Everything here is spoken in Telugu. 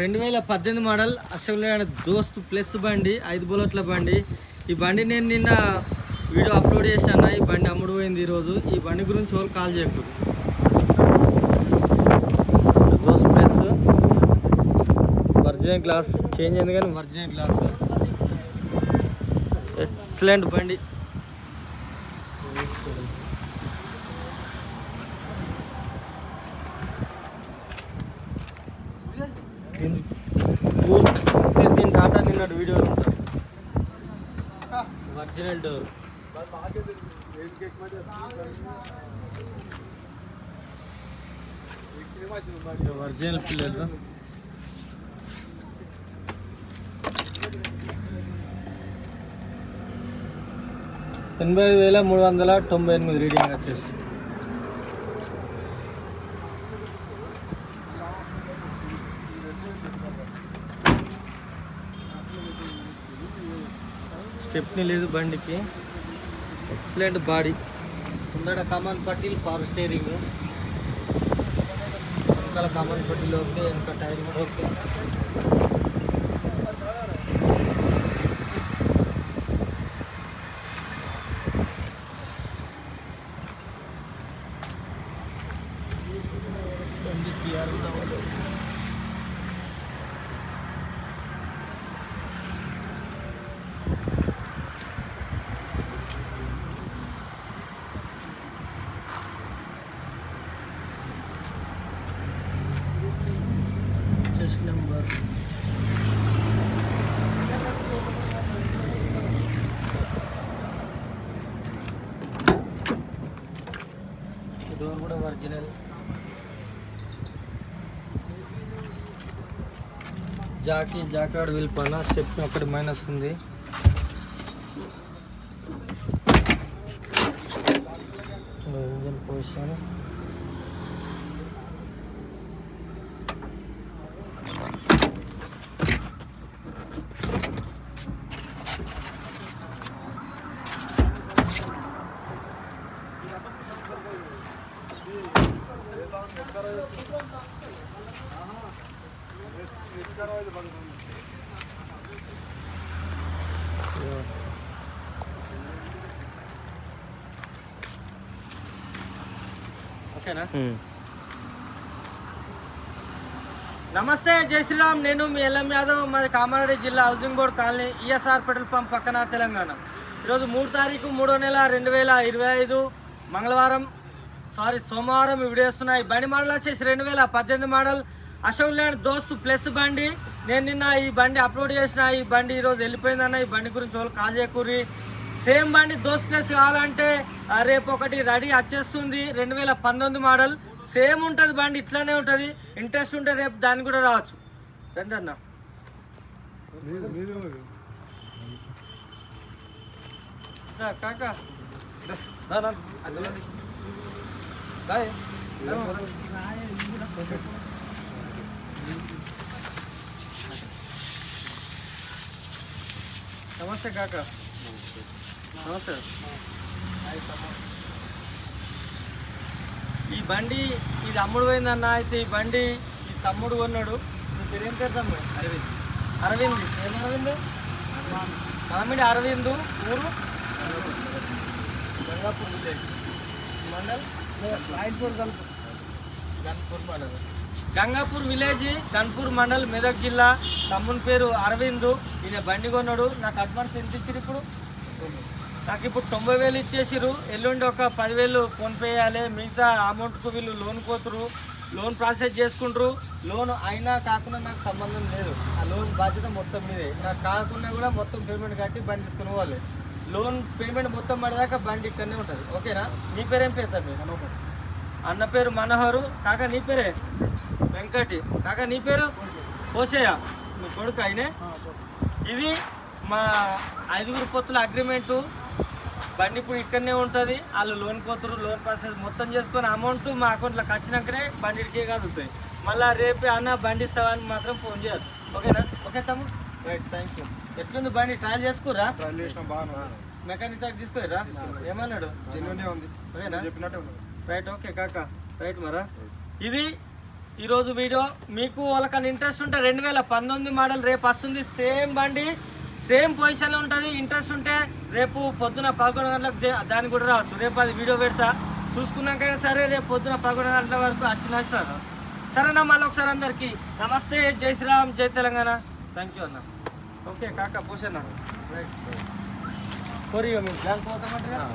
రెండు వేల పద్దెనిమిది మోడల్ అశోక్ దోస్త్ ప్లస్ బండి ఐదు బుల్లెట్ల బండి. ఈ బండి నేను నిన్న వీడియో అప్లోడ్ చేశాను ఈ బండి అమ్ముడు పోయింది ఈరోజు. ఈ బండి గురించి వాళ్ళు కాల్ చేయకూడదు దోస్తు ప్లస్ వర్జినల్ గ్లాస్ చేంజ్ అయింది కానీ వర్జినల్ గ్లాస్. ఎక్సలెంట్ బండి. ఒరిజినల్ డోర్ ఒరిజినల్ పిల్లలు. ఎనభై వేల మూడు వందల తొంభై ఎనిమిది రీడింగ్ వచ్చేసి స్టెప్ని లేదు బండికి ఎక్సలెంట్ బాడీ ముందర కమాన్ పట్టీలు పవర్ స్టీరింగ్ వెనకాల కమాన్ పట్టీలు ఓకే వెనక టైర్ కూడా ఓకే బండి PR కూడా ఉంది. ఒరిజినల్ జాకీ జాకాడ్ వెళ్ళిపోయినా స్టెప్ ఒకటి మైనస్ ఉంది. ఇంజన్ పొజిషన్ ఓకేనా? నమస్తే జై శ్రీరామ్. నేను మీ ఎల్ఎం యాదవ్. మాది కామారెడ్డి జిల్లా housing board colony ESR petrol pump పక్కన తెలంగాణ. ఈరోజు మూడు తారీఖు మూడో నెల రెండు వేల ఇరవై ఐదు మంగళవారం. సారీ సోమవారం ఈ బండి మోడల్ వచ్చేసి రెండు వేల పద్దెనిమిది model. Ashok Leyland Dost plus బండి. నేను నిన్న ఈ బండి అప్లోడ్ చేసిన ఈ బండి ఈరోజు వెళ్ళిపోయిందన్న ఈ బండి గురించి వాళ్ళు కాల్ చేయకూరి సేమ్ బండి దోస్త్ ప్లస్ కావాలంటే రేపు ఒకటి రెడీ వచ్చేస్తుంది రెండు వేల పంతొమ్మిది మోడల్. సేమ్ ఉంటుంది బండి ఇట్లానే ఉంటుంది. ఇంట్రెస్ట్ ఉంటే రేపు దాన్ని కూడా రావచ్చు. రండి అన్న దా, కాకా. నమస్తే కాకా నమస్తే ఈ బండి ఇది అమ్ముడు పోయిందన్న అయితే ఈ బండి ఈ తమ్ముడు కొన్నాడు. నీ పేరు ఏం పేరు తమ్ముడు? అరవింద్. అరవింద్. ఏం అరవింద్? మామిడి అరవింద్. ఊరు? గంగాపూర్. విలేజ్ మండల్? గంగాపూర్ విలేజ్ గన్పూర్ మండల్ మెదక్ జిల్లా. తమ్ముని పేరు అరవింద్. ఈయన బండి కొన్నాడు. నాకు అడ్వాన్స్ ఎంత ఇచ్చారు ఇప్పుడు? నాకు ఇప్పుడు తొంభై వేలు ఇచ్చేసిరు ఎల్లుండి ఒక పదివేలు ఫోన్పే చేయాలి. మిగతా అమౌంట్కు వీళ్ళు లోన్ పోతురు లోన్ ప్రాసెస్ చేసుకుంటారు. లోన్ అయినా కాకుండా నాకు సంబంధం లేదు. ఆ లోన్ బాధ్యత మొత్తం మీదే. నాకు కాకుండా కూడా మొత్తం పేమెంట్ కట్టి బండి తీసుకుని పోవాలి. లోన్ పేమెంట్ మొత్తం పడేదాకా బండి ఇక్కడనే ఉంటుంది. ఓకేనా? నీ పేరేం పేరు తమ్మి? మనోహర్. అన్న పేరు మనోహరు. కాక నీ పేరే? వెంకటి. కాక నీ పేరు? కోసయ్య మీ కొడుకు ఆయనే? ఇది మా ఐదుగురు పొత్తుల అగ్రిమెంటు. బండి ఇప్పుడు ఇక్కడనే ఉంటుంది. వాళ్ళు లోన్ పోతురు లోన్ ప్రాసెస్ మొత్తం చేసుకొని అమౌంట్ మా అకౌంట్లోకి వచ్చినాకనే బండికే కదులుతాయి. మళ్ళీ రేపే అన్న బండి ఇస్తావని మాత్రం ఫోన్ చేయదు ఓకేనా? ఓకే తమ్ముడు? రైట్ థ్యాంక్ యూ ఎట్లుంది బండి ట్రయల్ చేసుకురా ట్రైల్ చేసిన బాగా మెకానిక్ దగ్గర తీసుకోరా ఏమన్నాడు? జెన్యునే ఉంది. చెప్పినట్టే రైట్ ఓకే కాక. రైట్ మరా? ఇది ఈరోజు వీడియో. మీకు వాళ్ళకన్నా ఇంట్రెస్ట్ ఉంటే రెండు వేల పంతొమ్మిది మోడల్ రేపు వస్తుంది. సేమ్ బండి సేమ్ పొజిషన్లో ఉంటుంది. ఇంట్రెస్ట్ ఉంటే రేపు పొద్దున పదకొండు గంటలకు దానికి కూడా రావచ్చు. రేపు అది వీడియో పెడతా. చూసుకున్నాకైనా సరే రేపు పొద్దున పదకొండు గంటల వరకు వచ్చి నచ్చుతారు సరేనా మళ్ళీ ఒకసారి అందరికీ. నమస్తే. జై శ్రీరామ్. జై తెలంగాణ. థ్యాంక్ యూ అన్న. ఓకే కాకా పోసేనా రైట్ కొరియో మీకు బ్యాంక్ పోతామంటే